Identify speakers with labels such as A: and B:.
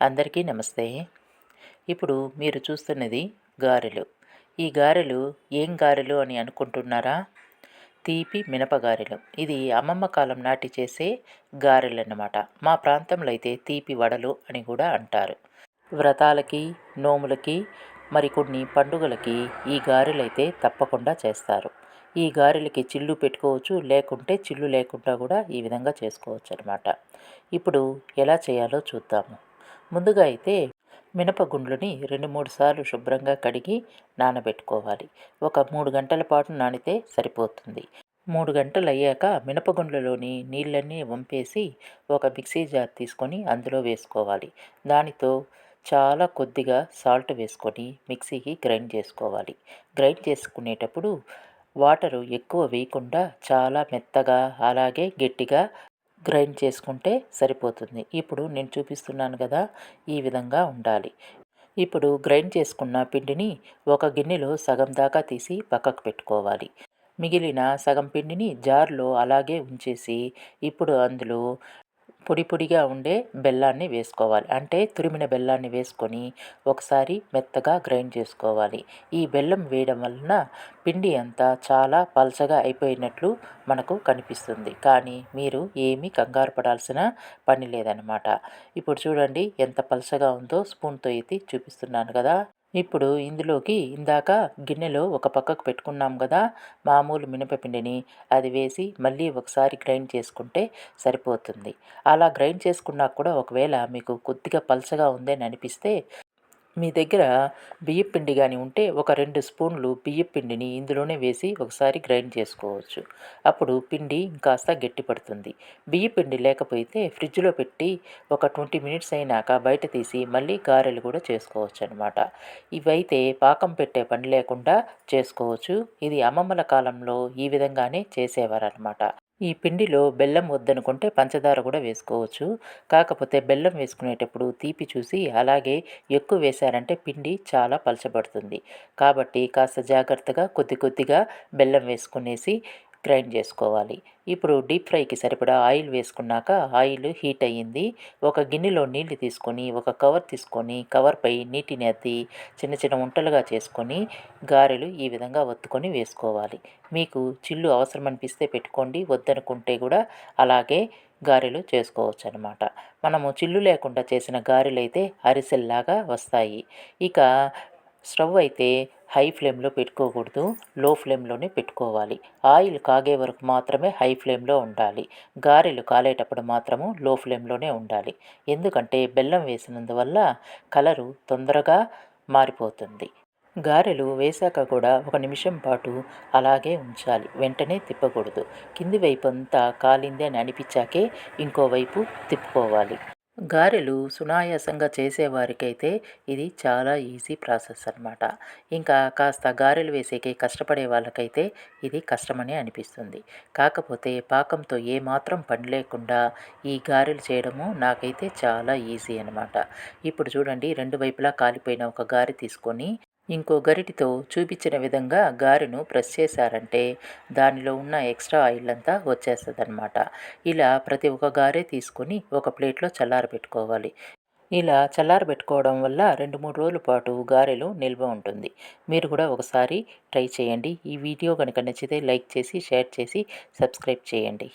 A: అందరికీ నమస్తే. ఇప్పుడు మీరు చూస్తున్నది గారెలు. ఈ గారెలు ఏం గారెలు అని అనుకుంటున్నారా? తీపి మినపగారెలు ఇది అమ్మమ్మ కాలం నాటి చేసే గారెలు అన్నమాట మా ప్రాంతంలో అయితే తీపి వడలు అని కూడా అంటారు. వ్రతాలకి నోములకి మరికొన్ని పండుగలకి ఈ గారెలు అయితే తప్పకుండా చేస్తారు. ఈ గారెలకి చిల్లు పెట్టుకోవచ్చు లేకుంటే చిల్లు లేకుండా కూడా ఈ విధంగా చేసుకోవచ్చు అనమాట ఇప్పుడు ఎలా చేయాలో చూద్దాము. ముందుగా అయితే మినపగుండ్లని రెండు మూడు సార్లు శుభ్రంగా కడిగి నానబెట్టుకోవాలి. ఒక మూడు గంటల పాటు నానితే సరిపోతుంది. మూడు గంటలు అయ్యాక మినపగుండ్లలోని నీళ్ళన్నీ వంపేసి ఒక మిక్సీ జార్ తీసుకొని అందులో వేసుకోవాలి. దానితో చాలా కొద్దిగా సాల్ట్ వేసుకొని మిక్సీకి గ్రైండ్ చేసుకోవాలి. గ్రైండ్ చేసుకునేటప్పుడు వాటరు ఎక్కువ వేయకుండా చాలా మెత్తగా అలాగే గట్టిగా గ్రైండ్ చేసుకుంటే సరిపోతుంది. ఇప్పుడు నేను చూపిస్తున్నాను కదా ఈ విధంగా ఉండాలి. ఇప్పుడు గ్రైండ్ చేసుకున్న పిండిని ఒక గిన్నెలో సగం దాకా తీసి పక్కకు పెట్టుకోవాలి. మిగిలిన సగం పిండిని జార్లో అలాగే ఉంచేసి ఇప్పుడు అందులో పొడి పొడిగా ఉండే బెల్లాన్ని వేసుకోవాలి. అంటే తురిమిన బెల్లాన్ని వేసుకొని ఒకసారి మెత్తగా గ్రైండ్ చేసుకోవాలి. ఈ బెల్లం వేయడం వలన పిండి అంతా చాలా పలచగా అయిపోయినట్లు మనకు కనిపిస్తుంది. కానీ మీరు ఏమీ కంగారు పడాల్సిన పని లేదనమాట ఇప్పుడు చూడండి ఎంత పలచగా ఉందో స్పూన్తో ఎత్తి చూపిస్తున్నాను కదా. ఇప్పుడు ఇందులోకి ఇందాక గిన్నెలో ఒక పక్కకు పెట్టుకున్నాం కదా మామూలు మినపపిండిని. అది వేసి మళ్ళీ ఒకసారి గ్రైండ్ చేసుకుంటే సరిపోతుంది. అలా గ్రైండ్ చేసుకున్నా కూడా ఒకవేళ మీకు కొద్దిగా పలచగా ఉందని అనిపిస్తే మీ దగ్గర బియ్యపిండి కానీ ఉంటే ఒక రెండు స్పూన్లు బియ్యపిండిని ఇందులోనే వేసి ఒకసారి గ్రైండ్ చేసుకోవచ్చు. అప్పుడు పిండి ఇంకాస్త గట్టిపడుతుంది బియ్యపిండి లేకపోతే ఫ్రిడ్జ్లో పెట్టి ఒక ట్వంటీ మినిట్స్ అయినాక బయట తీసి మళ్ళీ గారెలు కూడా చేసుకోవచ్చు అనమాట ఇవైతే పాకం పెట్టే పని లేకుండా చేసుకోవచ్చు. ఇది అమ్మమ్మల కాలంలో ఈ విధంగానే చేసేవారనమాట ఈ పిండిలో బెల్లం వద్దనుకుంటే పంచదార కూడా వేసుకోవచ్చు. కాకపోతే బెల్లం వేసుకునేటప్పుడు తీపి చూసి అలాగే ఎక్కువ వేశారంటే పిండి చాలా పలచబడుతుంది. కాబట్టి కాస్త జాగ్రత్తగా కొద్ది కొద్దిగా బెల్లం వేసుకునేసి గ్రైండ్ చేసుకోవాలి. ఇప్పుడు డీప్ ఫ్రైకి సరిపడా ఆయిల్ వేసుకున్నాక ఆయిల్ హీట్ అయ్యింది. ఒక గిన్నెలో నీళ్ళు తీసుకొని ఒక కవర్ తీసుకొని కవర్పై నీటిని అద్ది చిన్న చిన్న ఉంటలుగా చేసుకొని గారెలు ఈ విధంగా ఒత్తుకొని వేసుకోవాలి. మీకు చిల్లు అవసరం అనిపిస్తే పెట్టుకోండి. వద్దనుకుంటే కూడా అలాగే గారెలు చేసుకోవచ్చు అనమాట మనము చిల్లు లేకుండా చేసిన గారెలు అయితే అరిసెల్లాగా వస్తాయి. ఇక స్టవ్ అయితే హై ఫ్లేమ్లో పెట్టుకోకూడదు లో ఫ్లేమ్లోనే పెట్టుకోవాలి. ఆయిల్ కాగే వరకు మాత్రమే హై ఫ్లేమ్లో ఉండాలి. గారెలు కాలేటప్పుడు మాత్రము లో ఫ్లేమ్లోనే ఉండాలి. ఎందుకంటే బెల్లం వేసినందువల్ల కలరు తొందరగా మారిపోతుంది. గారెలు వేశాక కూడా ఒక నిమిషం పాటు అలాగే ఉంచాలి. వెంటనే తిప్పకూడదు. కింది వైపు అంతా కాలింది అని అనిపించాకే ఇంకోవైపు తిప్పుకోవాలి. గారెలు సునాయాసంగా చేసేవారికైతే ఇది చాలా ఈజీ ప్రాసెస్ అనమాట ఇంకా కాస్త గారెలు వేసేకి కష్టపడే వాళ్ళకైతే ఇది కష్టమని అనిపిస్తుంది. కాకపోతే పాకంతో ఏమాత్రం పని లేకుండా ఈ గారెలు చేయడము నాకైతే చాలా ఈజీ అనమాట ఇప్పుడు చూడండి రెండు వైపులా కాలిపోయిన ఒక గారె తీసుకొని ఇంకో గరిటితో చూపించిన విధంగా గారెను ప్రెస్ చేశారంటే దానిలో ఉన్న ఎక్స్ట్రా ఆయిల్ అంతా వచ్చేస్తుందన్నమాట. ఇలా ప్రతి ఒక్క గారె తీసుకొని ఒక ప్లేట్లో చల్లారబెట్టుకోవాలి ఇలా చల్లారబెట్టుకోవడం వల్ల రెండు మూడు రోజుల పాటు గారెలు నిల్వ ఉంటుంది. మీరు కూడా ఒకసారి ట్రై చేయండి. ఈ వీడియో కనుక నచ్చితే లైక్ చేసి షేర్ చేసి సబ్స్క్రైబ్ చేయండి.